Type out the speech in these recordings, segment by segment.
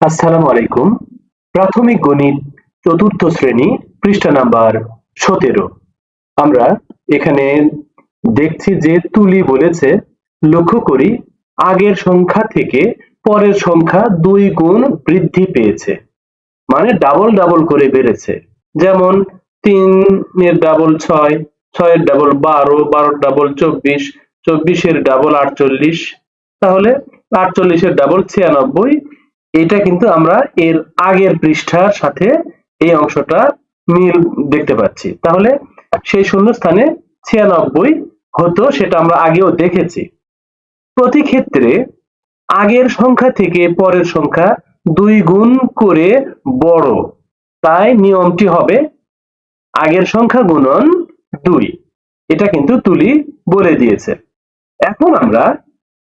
আসসালামু আলাইকুম। প্রাথমিক গণিত চতুর্থ শ্রেণি, পৃষ্ঠা নাম্বার সতেরো। আমরা এখানে দেখছি যে তুলি বলেছে, লক্ষ্য করি, আগের সংখ্যা থেকে পরের সংখ্যা দুই গুণ বৃদ্ধি পেয়েছে। মানে ডাবল ডাবল করে বেড়েছে। যেমন তিনের ডাবল ছয়, ছয়ের ডাবল বারো, বারোর ডাবল চব্বিশ, চব্বিশের ডাবল আটচল্লিশ। তাহলে আটচল্লিশের ডাবল ছিয়ানব্বই এটা কিন্তু আমরা এর আগের পৃষ্ঠার সাথে এই অংশটা মিল দেখতে পাচ্ছি। তাহলে সেই শূন্যস্থানে ছিয়ানব্বই হতো, সেটা আমরা আগেও দেখেছি। প্রতি ক্ষেত্রে আগের সংখ্যা থেকে পরের সংখ্যা দুই গুণ করে বড়। তাই নিয়মটি হবে আগের সংখ্যা গুণন দুই। এটা কিন্তু তুলি বলে দিয়েছে। এখন আমরা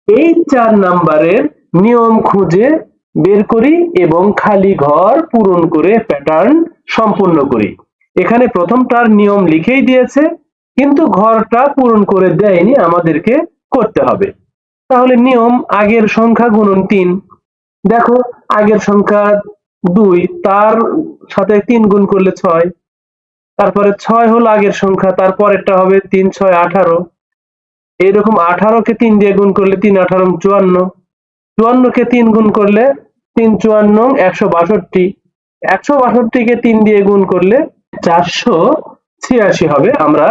এই চার নাম্বারের নিয়ম খুঁজে বের করি এবং খালি ঘর পূরণ করে প্যাটার্ন সম্পূর্ণ করি। এখানে প্রথমটার নিয়ম লিখেই দিয়েছে, কিন্তু ঘরটা পূরণ করে দেয়নি আমাদেরকে করতে হবে। তাহলে নিয়ম আগের সংখ্যা গুণন তিন। দেখো, আগের সংখ্যা দুই, তার সাথে তিন গুণ করলে ছয়। তারপরে ছয় হলো আগের সংখ্যা তারপরেরটা হবে তিন, ছয়, আঠারো। এইরকম আঠারোকে তিন দিয়ে গুণ করলে তিন, আঠারো, চুয়ান্ন। চুয়ান্নকে তিন গুণ করলে তিন চুয়ান্ন, একশো বাষট্টি। একশো বাষট্টিকে তিন দিয়ে গুণ করলে চারশো ছিয়াশি হবে। আমরা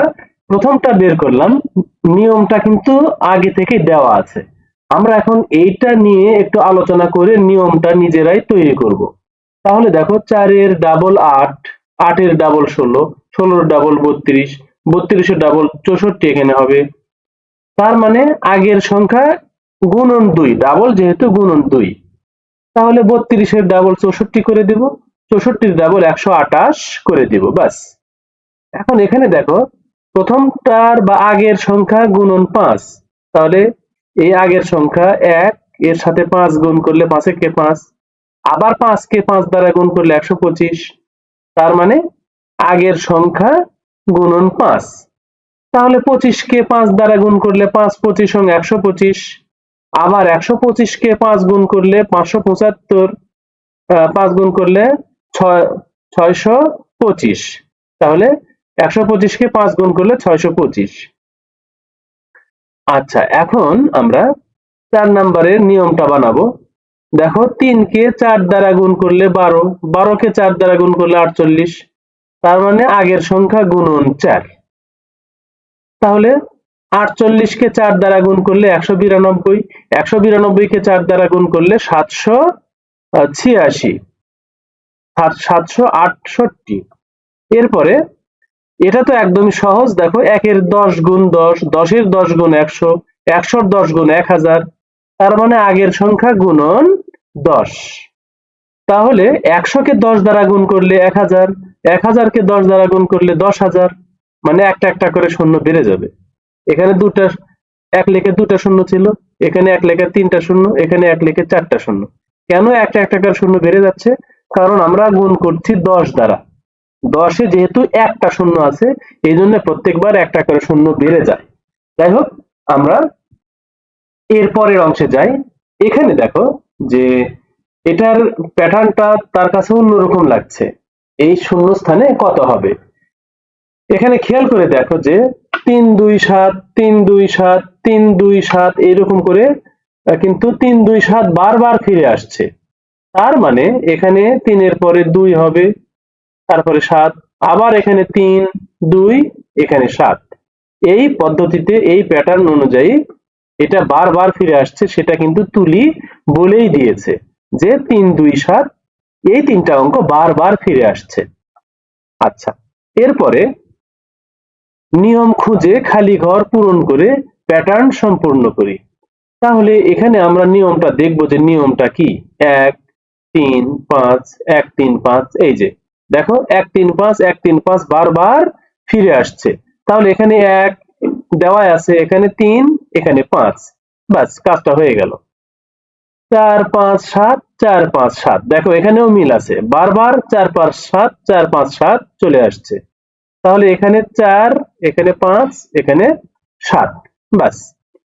প্রথমটা বের করলাম। নিয়মটা কিন্তু আগে থেকে দেওয়া আছে। আমরা এখন এইটা নিয়ে একটু আলোচনা করে নিয়মটা নিজেরাই তৈরি করব। তাহলে দেখো, চারের ডাবল আট, আটের ডাবল ষোলো, ষোলোর ডাবল বত্রিশ, বত্রিশের ডাবল চৌষট্টি এখানে হবে। তার মানে আগের সংখ্যা গুণন দুই ডাবল যেহেতু গুণন দুই। তাহলে বত্রিশের ডাবল চৌষট্টি করে দিব, চৌষট্টির ডাবল একশো আটাশ করে দিব বাস এখন এখানে দেখো, প্রথমটার বা আগের সংখ্যা গুণন পাঁচ। তাহলে এই আগের সংখ্যা এক, এর সাথে পাঁচ গুণ করলে পাঁচে কে পাঁচ। আবার পাঁচকে পাঁচ দ্বারা গুণ করলে একশো পঁচিশ। তার মানে আগের সংখ্যা গুণন পাঁচ। তাহলে পঁচিশকে পাঁচ দ্বারা গুণ করলে পাঁচ, পঁচিশ সঙ্গে একশো পঁচিশ। আবার একশো পঁচিশকে পাঁচ গুণ করলে পাঁচশো পঁচাত্তর পাঁচ গুণ করলে ছয়, ছয়শো পঁচিশ। তাহলে একশো পঁচিশকে পাঁচ গুণ করলে ছয়শো পঁচিশ। আচ্ছা এখন আমরা চার নাম্বারের নিয়মটা বানাবো। দেখো তিনকে চার দ্বারা গুণ করলে বারো বারোকে চার দ্বারা গুণ করলে আটচল্লিশ, তার মানে আগের সংখ্যা গুণন চার। তাহলে আটচল্লিশকে চার দ্বারা গুণ করলে একশো বিরানব্বই, একশো বিরানব্বইকে চার দ্বারা গুণ করলে সাতশো ছিয়াশি, সাত- সাতশো আটষট্টি। এরপরে, এটা তো একদমই সহজ, দেখো, একের দশ গুণ দশ, দশের দশ গুণ একশো, একশোর দশ গুণ এক হাজার, তার মানে আগের সংখ্যা গুণন দশ। তাহলে একশোকে দশ দ্বারা গুণ করলে এক হাজার, এক হাজারকে দশ দ্বারা গুণ করলে দশ হাজার মানে একটা একটা করে শূন্য বেড়ে যাবে। এখানে দুটা, এক লেখে দুটা শূন্য ছিল, এখানে এক লেখে তিনটা শূন্য, এখানে এক লেখে চারটা শূন্য। কেন একটা একটা শূন্য বেড়ে যাচ্ছে? কারণ আমরা গুণ করছি দশ দ্বারা। দশে যেহেতু একটা শূন্য আছে, এই জন্য প্রত্যেকবার একটা করে শূন্য বেড়ে যায়। যাই হোক, আমরা এর পরের অংশে যাই। এখানে দেখো যে এটার প্যাটার্নটা তার কাছে অন্যরকম লাগছে। এই শূন্য স্থানে কত হবে? এখানে খেয়াল করে দেখো যে তিন দুই সাত, তিন দুই সাত, তিন দুই সাত এইরকম করে কিন্তু তিন দুই সাত বারবার ফিরে আসছে। তার মানে এখানে তিনের পরে দুই হবে, তারপরে সাত, আবার এখানে তিন দুই, এখানে সাত। এই পদ্ধতিতে, এই প্যাটার্ন অনুযায়ী এটা বারবার ফিরে আসছে, সেটা কিন্তু তুলি বলেই দিয়েছে যে তিন দুই সাত, এই তিনটা অঙ্ক বারবার ফিরে আসছে। আচ্ছা এরপরে নিয়ম খুঁজে খালি ঘর পূরণ করে প্যাটার্ন সম্পূর্ণ করি। তাহলে এখানে আমরা নিয়মটা দেখব যে নিয়মটা কি? এক, তিন, পাঁচ, এক, তিন, পাঁচ, এই যে। দেখো, এক, তিন, পাঁচ, এক, তিন, পাঁচ বারবার ফিরে আসছে। তাহলে এখানে এক দেওয়া আছে, এখানে তিন, এখানে পাঁচ। বাস কাজটা হয়ে গেল। চার, পাঁচ, সাত, চার, পাঁচ, সাত। দেখো, এখানেও মিল আছে। বারবার চার, পাঁচ, সাত, চার, পাঁচ, সাত চলে আসছে। তাহলে এখানে চার, এখানে পাঁচ, এখানে সাত। বাস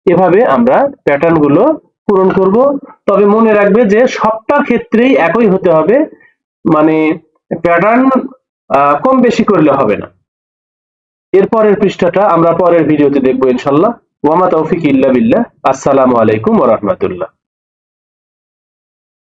এভাবে আমরা প্যাটার্নগুলো পূরণ করব। তবে মনে রাখবে যে সবটা ক্ষেত্রেই একই হতে হবে। মানে প্যাটার্ন কম বেশি করলে হবে না। এরপরের পৃষ্ঠাটা আমরা পরের ভিডিওতে দেখব ইনশাল্লাহ। ওয়ামা তৌফিক ইল্লা বিল্লাহ। আসসালামু আলাইকুম ওয়া রাহমাতুল্লাহ।